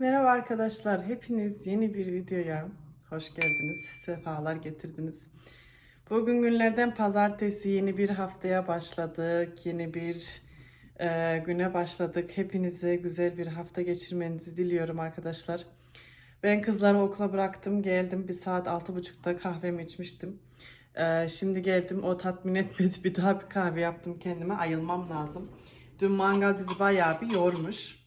Merhaba arkadaşlar, hepiniz yeni bir videoya hoş geldiniz, sefalar getirdiniz. Bugün günlerden pazartesi yeni bir haftaya başladık, yeni bir e, güne başladık. Hepinize güzel bir hafta geçirmenizi diliyorum arkadaşlar. Ben kızları okula bıraktım, geldim bir saat altı buçukta kahvemi içmiştim. E, şimdi geldim, o tatmin etmedi, bir daha bir kahve yaptım kendime, ayılmam lazım. Dün mangal bizi bayağı bir yormuş.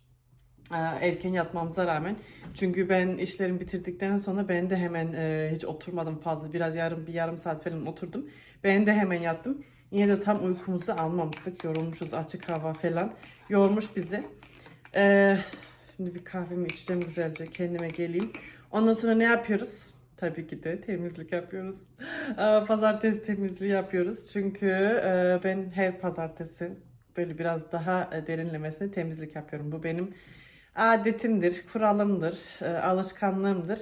Ee, erken yatmamıza rağmen. Çünkü ben işlerimi bitirdikten sonra ben de hemen e, hiç oturmadım fazla. Biraz yarım bir yarım saat falan oturdum. Ben de hemen yattım. Yine de tam uykumuzu almamıştık. Yorulmuşuz açık hava falan. Yormuş bizi. Ee, şimdi bir kahvemi içeceğim güzelce. Kendime geleyim. Ondan sonra ne yapıyoruz? Tabii ki de temizlik yapıyoruz. Pazartesi temizliği yapıyoruz. Çünkü e, ben her pazartesi böyle biraz daha e, derinlemesine temizlik yapıyorum. Bu benim adetimdir, kuralımdır, e, alışkanlığımdır.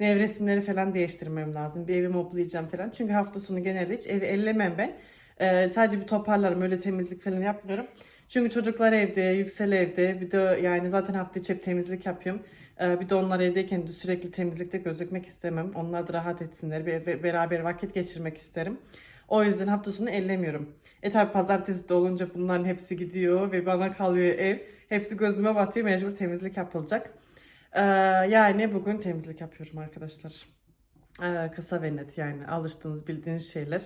Nevresimleri falan değiştirmem lazım. Bir evi moplayacağım falan. Çünkü hafta sonu genelde hiç evi ellemem ben. E, sadece bir toparlarım. Öyle temizlik falan yapmıyorum. Çünkü çocuklar evde, Yüksel evde. Bir de yani zaten hafta içi temizlik yapıyorum. E, bir de onlar evdeyken de sürekli temizlikte gözükmek istemem. Onlar da rahat etsinler. Bir- beraber vakit geçirmek isterim. O yüzden hafta sonu ellemiyorum. E tabi pazartesi de olunca bunların hepsi gidiyor ve bana kalıyor ev. Hepsi gözüme batıyor mecbur temizlik yapılacak. Ee, yani bugün temizlik yapıyorum arkadaşlar. Ee, kısa ve net yani alıştığınız bildiğiniz şeyler.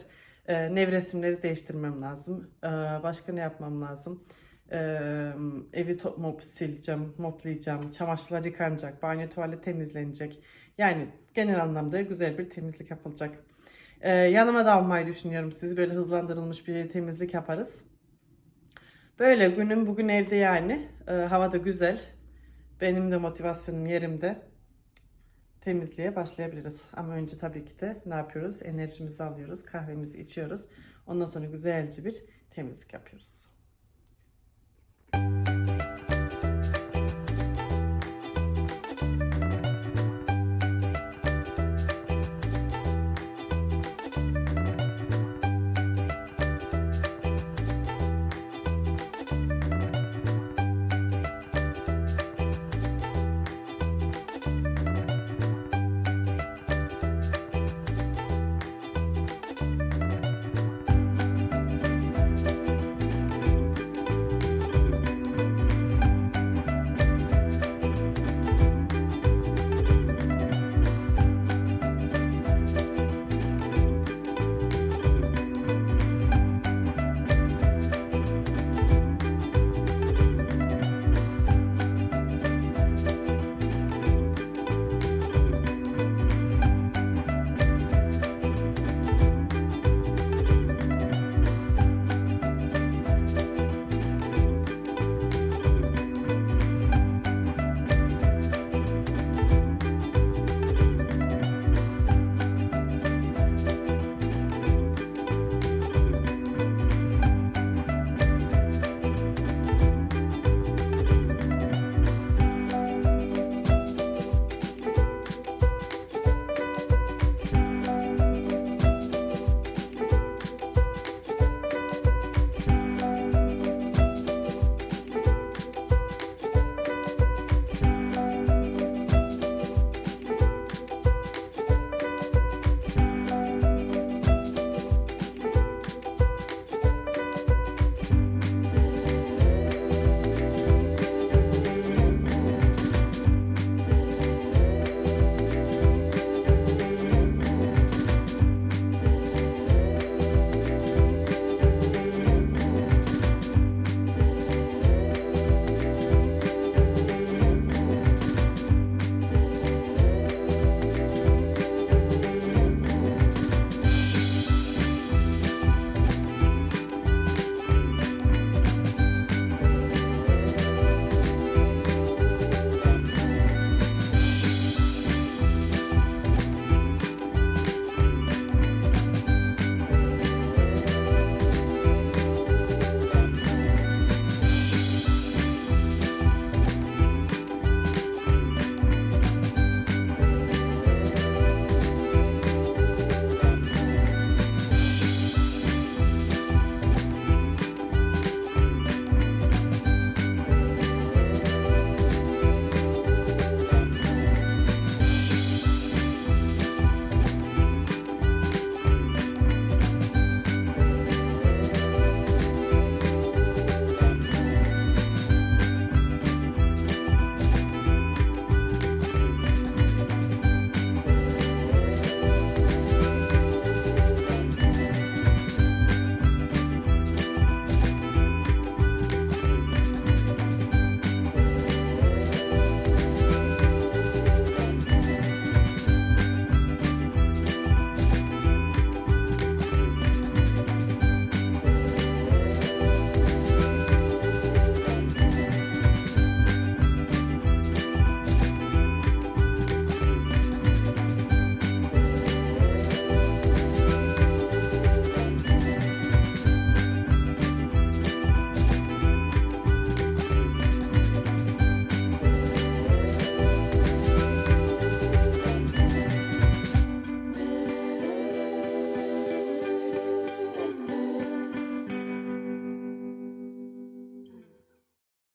Ee, nevresimleri değiştirmem lazım. Ee, başka ne yapmam lazım? Ee, evi mop sileceğim, moplayacağım, çamaşırlar yıkanacak, banyo tuvalet temizlenecek. Yani genel anlamda güzel bir temizlik yapılacak. Ee, yanıma da almayı düşünüyorum. Siz böyle hızlandırılmış bir temizlik yaparız. Böyle günüm bugün evde yani. Ee, hava da güzel. Benim de motivasyonum yerimde. Temizliğe başlayabiliriz. Ama önce tabii ki de ne yapıyoruz? Enerjimizi alıyoruz, kahvemizi içiyoruz. Ondan sonra güzelce bir temizlik yapıyoruz.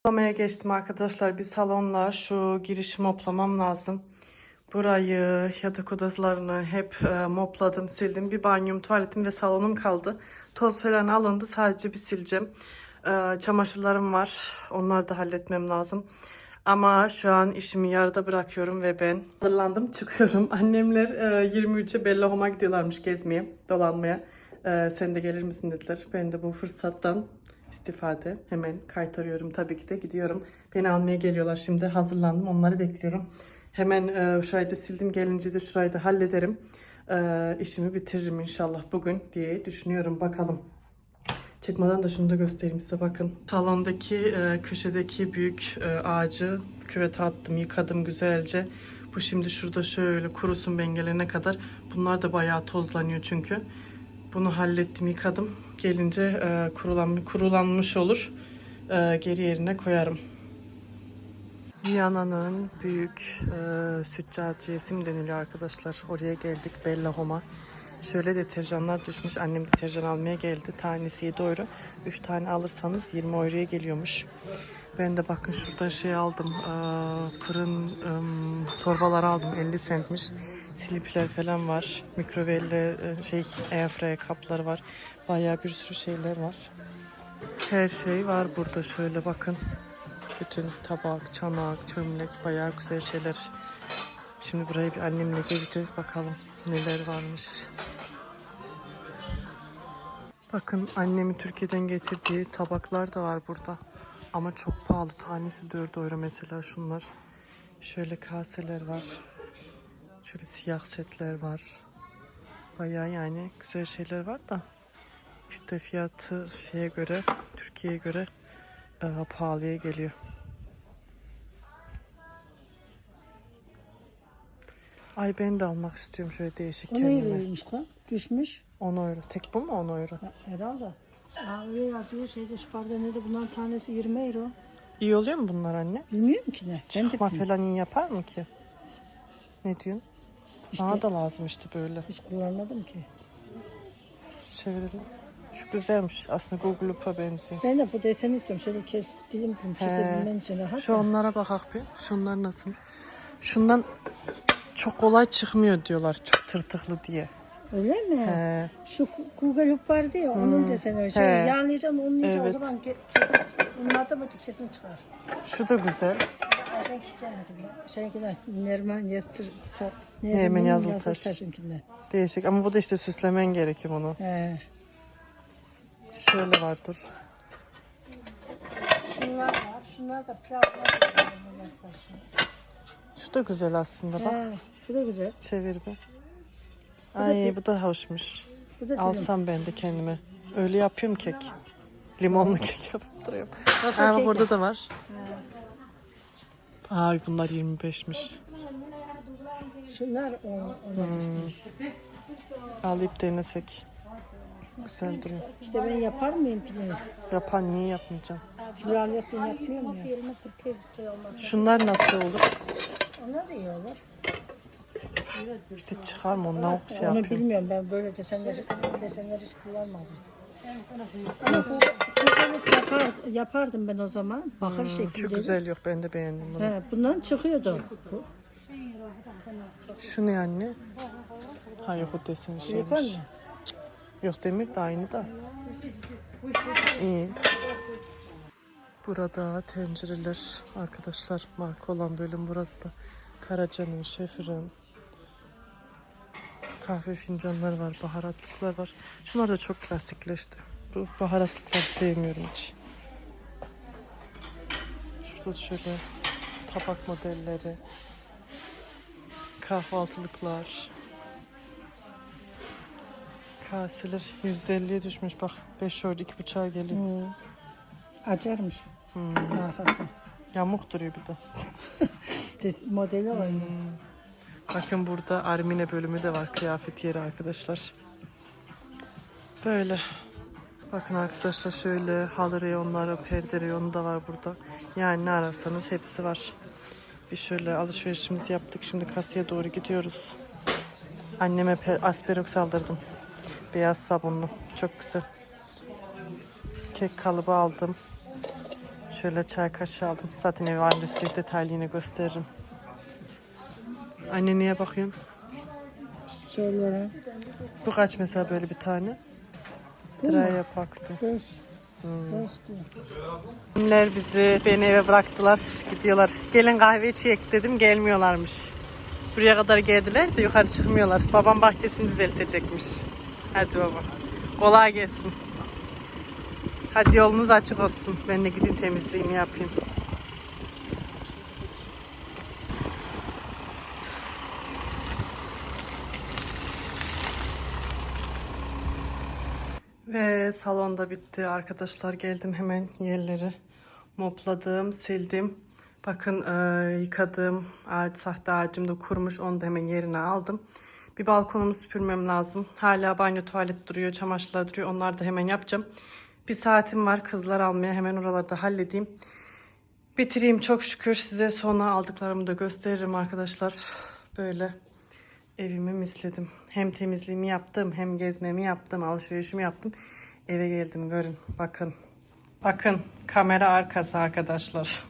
Moplamaya geçtim arkadaşlar. Bir salonla şu girişi moplamam lazım. Burayı, yatak odalarını hep e, mopladım, sildim. Bir banyom, tuvaletim ve salonum kaldı. Toz falan alındı. Sadece bir sileceğim. E, çamaşırlarım var. Onları da halletmem lazım. Ama şu an işimi yarıda bırakıyorum ve ben hazırlandım çıkıyorum. Annemler e, 23'e Bella Home'a gidiyorlarmış gezmeye, dolanmaya. E, sen de gelir misin dediler. Ben de bu fırsattan istifade hemen kaytarıyorum tabii ki de gidiyorum. Beni almaya geliyorlar şimdi hazırlandım onları bekliyorum. Hemen e, şurayı da sildim gelince de şurayı da hallederim. E, işimi bitiririm inşallah bugün diye düşünüyorum bakalım. Çıkmadan da şunu da göstereyim size bakın. Salondaki e, köşedeki büyük e, ağacı küvete attım, yıkadım güzelce. Bu şimdi şurada şöyle kurusun ben gelene kadar. Bunlar da bayağı tozlanıyor çünkü. Bunu hallettim, yıkadım. Gelince e, kurulan, kurulanmış olur. E, geri yerine koyarım. Viyana'nın büyük e, süccaciyesi mi deniliyor arkadaşlar. Oraya geldik Bella Home'a. Şöyle deterjanlar düşmüş. Annem deterjan almaya geldi. Tanesi 7 euro. 3 tane alırsanız 20 euroya geliyormuş. Ben de bakın şurada şey aldım. e, fırın e, torbalar aldım. 50 centmiş. Silipler falan var. Mikrovelle e, şey airfryer kapları var. Bayağı bir sürü şeyler var. Her şey var burada şöyle bakın. Bütün tabak, çanak, çömlek bayağı güzel şeyler. Şimdi burayı bir annemle gezeceğiz bakalım neler varmış. Bakın annemin Türkiye'den getirdiği tabaklar da var burada. Ama çok pahalı. Tanesi 4 euro mesela şunlar. Şöyle kaseler var. Şöyle siyah setler var. Bayağı yani güzel şeyler var da. İşte fiyatı şeye göre, Türkiye'ye göre e, pahalıya geliyor. Ay ben de almak istiyorum şöyle değişik O ne kendime. veriyormuş kan? Düşmüş. 10 euro. Tek bu mu 10 euro? Ya, herhalde. Aa, öyle yazıyor şeyde şu barda neydi bunların tanesi 20 euro. İyi oluyor mu bunlar anne? Bilmiyorum ki ne. Ben de Çıkma bilmiyorum. falan iyi yapar mı ki? Ne diyorsun? İşte Bana da lazım işte böyle. hiç kullanmadım ki. Şu çevirelim. Şu güzelmiş. Aslında Google Loop'a benziyor. Ben de bu deseni istiyorum. Şöyle kes dilim dilim kesebilmen için rahat. Şu ya. onlara bakak bir. Şunlar nasıl? Şundan çok kolay çıkmıyor diyorlar. Çok tırtıklı diye. Öyle mi? He. Şu Hoop vardı ya onun deseni öyle. Şey, He. yağlayacaksın unlayacaksın Evet. o zaman ke- kesin mı ki kesin çıkar. Şu da güzel. Şeyinkinden Nerman Yastır. Nermin Yazıltaş. Yazıltaş'ınkinden. Değişik ama bu da işte süslemen gerekiyor bunu. He. Şöyle var dur. Şunlar var. Şunlar da pilavlar. Şu da güzel aslında bak. He. Bu da güzel. Çevir bir. Ay bu da hoşmuş. Bu da. Alsam ben de kendime. Öyle yapıyorum kek. Limonlu kek yapıp duruyorum. Nasıl Ha, kek burada da var. Ay bunlar 25'miş. Şunlar o, ona Hmm. Alayıp denesek. Güzel duruyor. İşte ben yapar mıyım pilavı? Yapan niye yapmayacağım? Pilav yaptığını yapmıyorum ya. yerine Türkiye şey. Şunlar nasıl olur? Onlar da iyi olur. İşte çıkar mı ondan şey Onu yapıyorum. bilmiyorum ben böyle desenleri, desenleri hiç kullanmadım. Ama bu, bu yapar, yapardım ben o zaman. Bakır Şu şeklinde. güzel yok ben de beğendim bunu. He, bundan çıkıyordu. Bu, Şu ne anne? Ha yok o desen silikon şeymiş. mu? Yok demir de aynı da. İyi. Burada tencereler arkadaşlar marka olan bölüm burası da. Karaca'nın, Şefir'in kahve fincanları var, baharatlıklar var. Şunlar da çok klasikleşti. Bu baharatlıkları sevmiyorum hiç. Şurada şöyle tabak modelleri, kahvaltılıklar. Kaseler %50'ye düşmüş bak. 5 euro 2,5'a geliyor. Hmm. Acarmış. Hmm. Arkası. Yamuk duruyor bir de. Modeli var. Hmm. Bakın burada Armine bölümü de var. Kıyafet yeri arkadaşlar. Böyle. Bakın arkadaşlar şöyle halı reyonları, perde reyonu da var burada. Yani ne ararsanız hepsi var. Bir şöyle alışverişimizi yaptık. Şimdi kasaya doğru gidiyoruz. Anneme pe- asperoks aldırdım. Beyaz sabunlu. Çok güzel. Kek kalıbı aldım. Şöyle çay kaşığı aldım. Zaten ev adresi detaylı yine gösteririm. Anne niye bakıyorsun? Şeylere. Bu kaç mesela böyle bir tane? Draya baktı. 5. 5 diyor. Kimler bizi beni eve bıraktılar gidiyorlar. Gelin kahve içecek dedim gelmiyorlarmış. Buraya kadar geldiler de yukarı çıkmıyorlar. Babam bahçesini düzeltecekmiş. Hadi baba. Kolay gelsin. Hadi yolunuz açık olsun. Ben de gideyim temizliğimi yapayım. Salonda bitti arkadaşlar. Geldim hemen yerleri mopladım, sildim. Bakın e, yıkadığım ağaç, sahte ağacım da kurumuş. Onu da hemen yerine aldım. Bir balkonumu süpürmem lazım. Hala banyo tuvalet duruyor, çamaşırlar duruyor. Onları da hemen yapacağım. Bir saatim var kızlar almaya. Hemen oraları da halledeyim. Bitireyim çok şükür. Size sonra aldıklarımı da gösteririm arkadaşlar. Böyle evimi misledim. Hem temizliğimi yaptım, hem gezmemi yaptım, alışverişimi yaptım. Eve geldim görün. Bakın. Bakın kamera arkası arkadaşlar.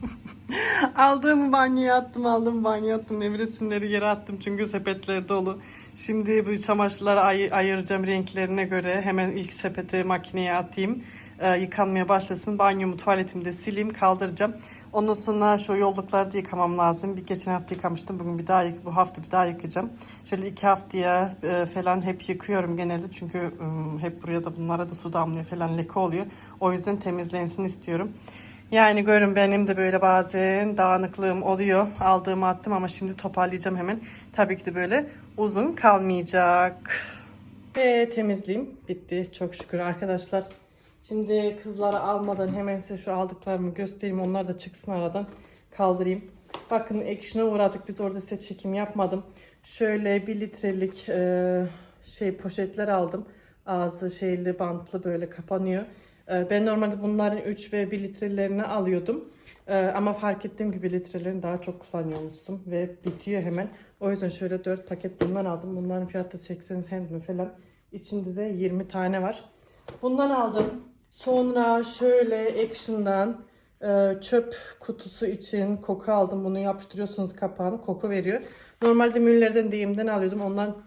Aldığımı banyoya attım, aldım banyoya attım. Ev resimleri yere attım çünkü sepetler dolu. Şimdi bu çamaşırları ay- ayıracağım renklerine göre. Hemen ilk sepeti makineye atayım. Ee, yıkanmaya başlasın. Banyomu, tuvaletimi de sileyim, kaldıracağım. Ondan sonra şu yollukları da yıkamam lazım. Bir geçen hafta yıkamıştım. Bugün bir daha bu hafta bir daha yıkayacağım. Şöyle iki haftaya e, falan hep yıkıyorum genelde. Çünkü ım, hep buraya da bunlara da su damlıyor falan leke oluyor. O yüzden temizlensin istiyorum. Yani görün benim de böyle bazen dağınıklığım oluyor. Aldığımı attım ama şimdi toparlayacağım hemen. Tabii ki de böyle uzun kalmayacak. Ve temizliğim bitti çok şükür arkadaşlar. Şimdi kızları almadan hemen size şu aldıklarımı göstereyim. Onlar da çıksın aradan kaldırayım. Bakın ekşine uğradık. Biz orada size çekim yapmadım. Şöyle bir litrelik e, şey poşetler aldım. Ağzı şeyli bantlı böyle kapanıyor. E, ben normalde bunların 3 ve 1 litrelerini alıyordum. E, ama fark ettiğim gibi litrelerini daha çok kullanıyormuşum ve bitiyor hemen. O yüzden şöyle 4 paket bundan aldım. Bunların fiyatı 80 cent mi falan. İçinde de 20 tane var. Bundan aldım. Sonra şöyle Action'dan e, çöp kutusu için koku aldım. Bunu yapıştırıyorsunuz kapağını. Koku veriyor. Normalde Müller'den deyimden alıyordum. Ondan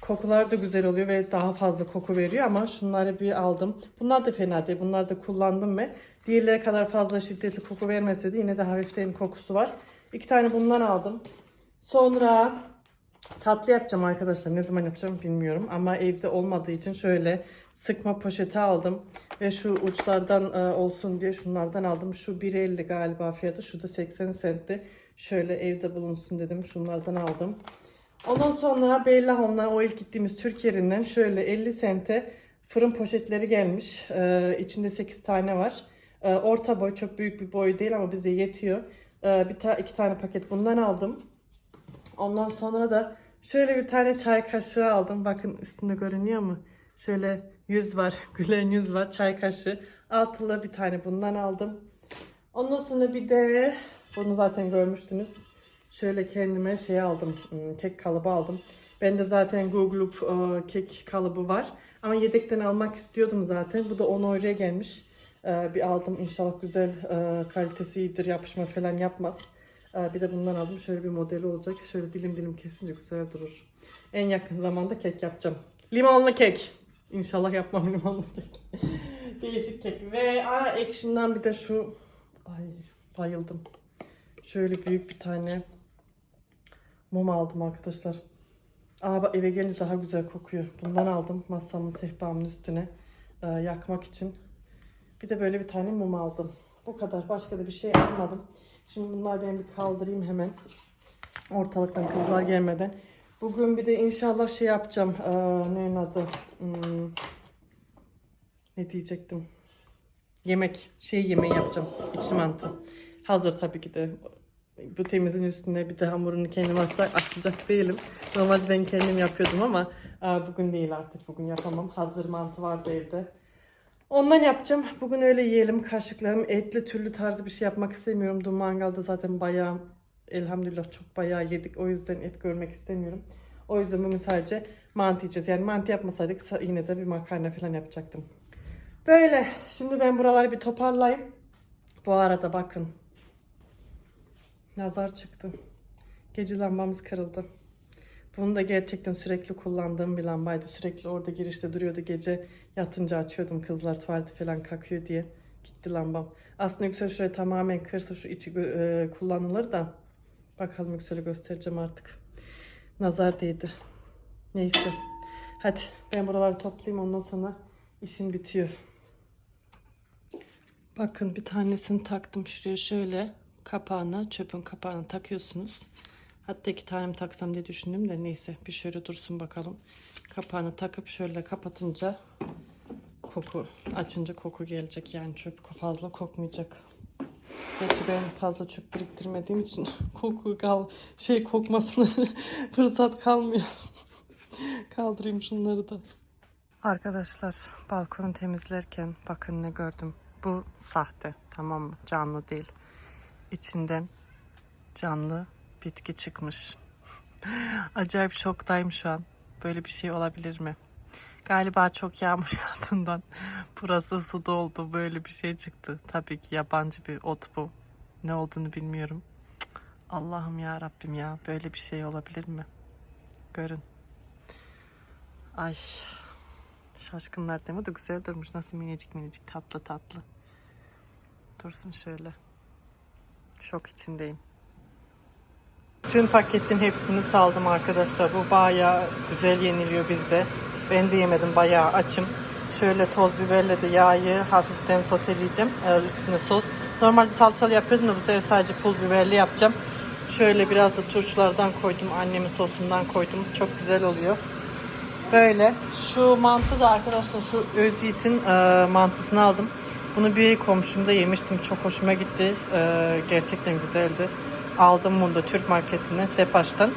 kokular da güzel oluyor ve daha fazla koku veriyor ama şunları bir aldım. Bunlar da fena değil. Bunları da kullandım ve diğerlere kadar fazla şiddetli koku vermese de yine de hafiften kokusu var. İki tane bundan aldım. Sonra tatlı yapacağım arkadaşlar. Ne zaman yapacağım bilmiyorum ama evde olmadığı için şöyle sıkma poşeti aldım ve şu uçlardan e, olsun diye şunlardan aldım. Şu 1.50 galiba fiyatı. Şu da 80 centti. Şöyle evde bulunsun dedim. Şunlardan aldım. Ondan sonra Bella o ilk gittiğimiz Türk yerinden şöyle 50 sente fırın poşetleri gelmiş. Ee, içinde 8 tane var. Ee, orta boy çok büyük bir boy değil ama bize yetiyor. Ee, bir ta iki tane paket bundan aldım. Ondan sonra da şöyle bir tane çay kaşığı aldım. Bakın üstünde görünüyor mu? Şöyle yüz var. Gülen yüz var. Çay kaşığı. Altılı bir tane bundan aldım. Ondan sonra bir de bunu zaten görmüştünüz. Şöyle kendime şey aldım. hmm, Kek kalıbı aldım. Ben de zaten Google e, kek kalıbı var. Ama yedekten almak istiyordum zaten. Bu da 10 euroya gelmiş. E, Bir aldım. İnşallah güzel e, kalitesi iyidir. Yapışma falan yapmaz. Bir de bundan aldım. Şöyle bir modeli olacak. Şöyle dilim dilim kesince güzel durur. En yakın zamanda kek yapacağım. Limonlu kek. İnşallah yapmam limonlu kek. Değişik kek. Ve aa, Action'dan bir de şu... Ay bayıldım. Şöyle büyük bir tane mum aldım arkadaşlar. Aa bak eve gelince daha güzel kokuyor. Bundan aldım masamın sehpamın üstüne e, yakmak için. Bir de böyle bir tane mum aldım. Bu kadar. Başka da bir şey almadım. Şimdi bunları ben bir kaldırayım hemen. Ortalıktan kızlar gelmeden. Bugün bir de inşallah şey yapacağım. Ee, neyin adı? Hmm, ne diyecektim? Yemek. Şey yemeği yapacağım. İçli mantı. Hazır tabii ki de. Bu temizin üstüne bir de hamurunu kendim açacak, açacak değilim. Normalde ben kendim yapıyordum ama aa, bugün değil artık. Bugün yapamam. Hazır mantı vardı evde. Ondan yapacağım. Bugün öyle yiyelim kaşıklarım. Etli türlü tarzı bir şey yapmak istemiyorum. Dün mangalda zaten bayağı elhamdülillah çok bayağı yedik. O yüzden et görmek istemiyorum. O yüzden bugün sadece mantı yiyeceğiz. Yani mantı yapmasaydık sa- yine de bir makarna falan yapacaktım. Böyle. Şimdi ben buraları bir toparlayayım. Bu arada bakın. Nazar çıktı. Gece lambamız kırıldı. Bunu da gerçekten sürekli kullandığım bir lambaydı. Sürekli orada girişte duruyordu. Gece yatınca açıyordum kızlar tuvaleti falan kakıyor diye. Gitti lambam. Aslında Yüksel şurayı tamamen kırsa şu içi e, kullanılır da. Bakalım Yüksel'i göstereceğim artık. Nazar değdi. Neyse. Hadi ben buraları toplayayım ondan sonra işim bitiyor. Bakın bir tanesini taktım şuraya şöyle kapağına çöpün kapağına takıyorsunuz. Hatta iki tane taksam diye düşündüm de neyse bir şöyle dursun bakalım. Kapağını takıp şöyle kapatınca koku açınca koku gelecek yani çöp fazla kokmayacak. Gerçi ben fazla çöp biriktirmediğim için koku kal şey kokmasına fırsat kalmıyor. Kaldırayım şunları da. Arkadaşlar balkonu temizlerken bakın ne gördüm. Bu sahte tamam mı? Canlı değil. İçinden canlı bitki çıkmış. Acayip şoktayım şu an. Böyle bir şey olabilir mi? Galiba çok yağmur yağdığından burası su doldu. Böyle bir şey çıktı. Tabii ki yabancı bir ot bu. Ne olduğunu bilmiyorum. Allah'ım ya Rabbim ya. Böyle bir şey olabilir mi? Görün. Ay. Şaşkınlar deme de güzel durmuş. Nasıl minicik minicik tatlı tatlı. Dursun şöyle. Şok içindeyim. Tüm paketin hepsini saldım arkadaşlar. Bu bayağı güzel yeniliyor bizde. Ben de yemedim bayağı açım. Şöyle toz biberle de yağı hafiften soteleyeceğim. Ee, üstüne sos. Normalde salçalı yapıyordum da bu sefer sadece pul biberli yapacağım. Şöyle biraz da turşulardan koydum. Annemin sosundan koydum. Çok güzel oluyor. Böyle. Şu mantı da arkadaşlar şu öz yiğitin e, mantısını aldım. Bunu bir komşumda yemiştim. Çok hoşuma gitti. E, gerçekten güzeldi. Aldım bunu da Türk marketinden, Sepaş'tan.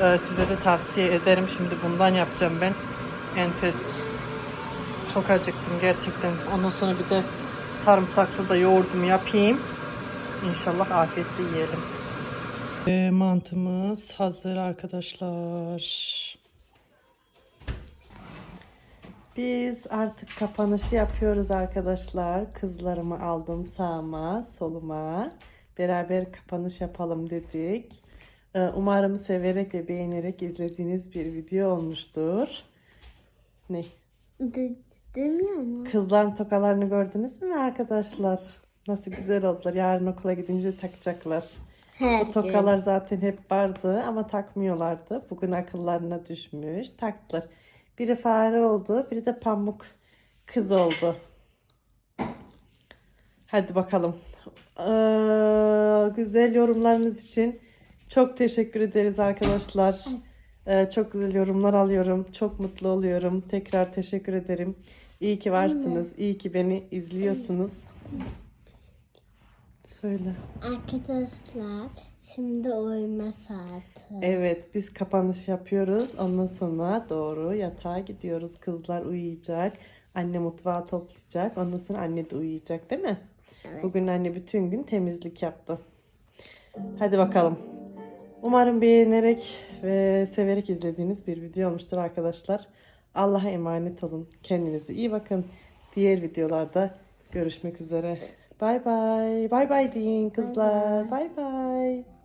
E, size de tavsiye ederim. Şimdi bundan yapacağım ben. Enfes. Çok acıktım gerçekten. Ondan sonra bir de sarımsaklı da yoğurdumu yapayım. İnşallah afiyetle yiyelim. E, mantımız hazır arkadaşlar. Biz artık kapanışı yapıyoruz arkadaşlar. Kızlarımı aldım sağıma, soluma. Beraber kapanış yapalım dedik. Ee, Umarım severek ve beğenerek izlediğiniz bir video olmuştur. Ne? De, demiyor mu? Kızların tokalarını gördünüz mü arkadaşlar? Nasıl güzel oldular. Yarın okula gidince takacaklar. Her Bu tokalar zaten hep vardı ama takmıyorlardı. Bugün akıllarına düşmüş. Taktılar. Biri fare oldu, biri de pamuk kız oldu. Hadi bakalım. Ee, güzel yorumlarınız için çok teşekkür ederiz arkadaşlar. Ee, çok güzel yorumlar alıyorum. Çok mutlu oluyorum. Tekrar teşekkür ederim. İyi ki varsınız. İyi ki beni izliyorsunuz. Söyle. Arkadaşlar şimdi uyuma saati. Evet biz kapanış yapıyoruz. Ondan sonra doğru yatağa gidiyoruz. Kızlar uyuyacak. Anne mutfağı toplayacak. Ondan sonra anne de uyuyacak değil mi? Bugün anne bütün gün temizlik yaptı. Hadi bakalım. Umarım beğenerek ve severek izlediğiniz bir video olmuştur arkadaşlar. Allah'a emanet olun. Kendinize iyi bakın. Diğer videolarda görüşmek üzere. Bay bay. Bay bay deyin kızlar. Bay bay.